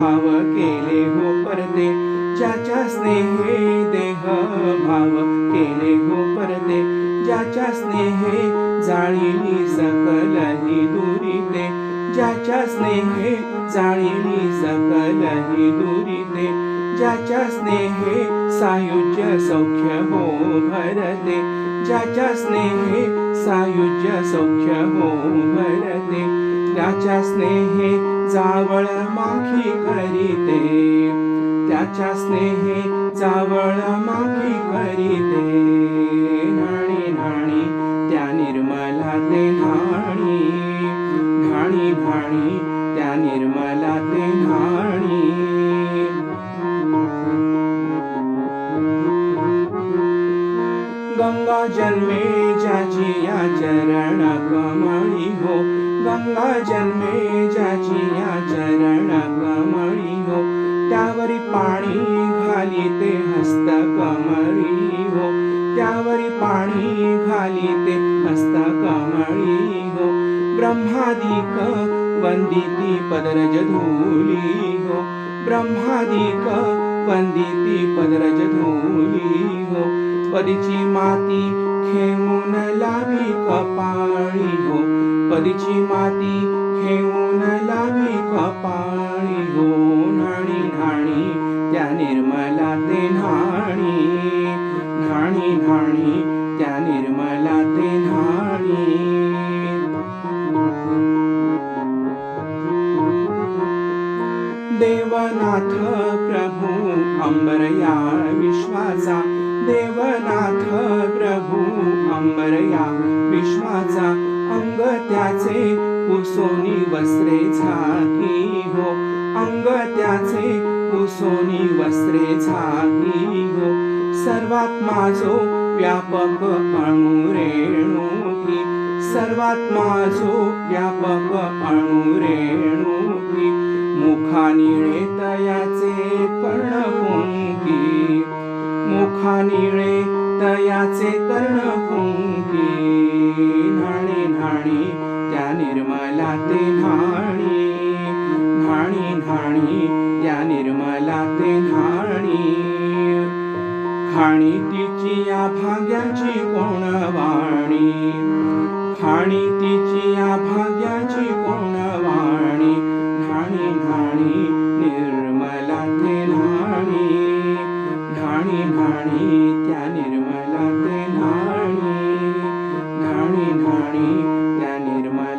भाव केले हो परते ज्याच्या स्नेहे देह भाव केले हो परते ज्याच्या स्नेहे जाळीली सकल ही दुरिते ज्याच्या स्नेहे जाळीली सकल ही दुरिते ज्याच्या स्नेहे सायुज्य सौख्य हो भरते ज्याच्या स्नेहे सायुज्य सौख्य हो भरते त्याच्या स्नेहे जावळ माखी त्याच्या स्नेही चावळ माखी करीते. न्हाणी न्हाणी त्या निर्मलाते न्हाणी. न्हाणी न्हाणी त्या निर्मलाते न्हाणी. गंगा जन्मे ज्याची चरण कमळी हो. गंगा जन्मे ज्याची चरण कमळी त्यावरी पाणी घाली ते हस्त कमळी हो. त्यावरी पाणी घाली ते हस्त कमळी हो. ब्रह्मादिक वंदिती पदरज धूली हो. ब्रह्मादिक वंदिती पदरज धूली हो. परीची माती खेळून लावी कपाळी हो. परीची माती खेळून लावी कपाळी ते न्हाणी न्हाणी न्हाणी त्या निर्मला ते न्हाणी. देवनाथ प्रभू अंबर या विश्वाचा. देवनाथ प्रभू अंबर या विश्वाचा. अंग त्याचे कुसोनी वस्त्रे झाकी. सोनी वस्त्रे झाकी गो. सर्वात माझो व्यापक अणुरेणुकी. सर्वात माझो व्यापक अणुरेणुकी. मुखानिळे तयाचे कर्णपुंकी मुखानिळे तयाचे कर्णपुंकी न्हाणी न्हाणी त्या निर्मला ते न्हाणी. कहाणी त्या निर्मला ते धाणी खाणी तिची या भाग्याची कोण वाणी? खाणी तिची या भाग्याची कोण वाणी? घाणी धाणी निर्मला ते धाणी धाणी धाणी त्या निर्मला ते धाणी घाणी धाणी त्या निर्मला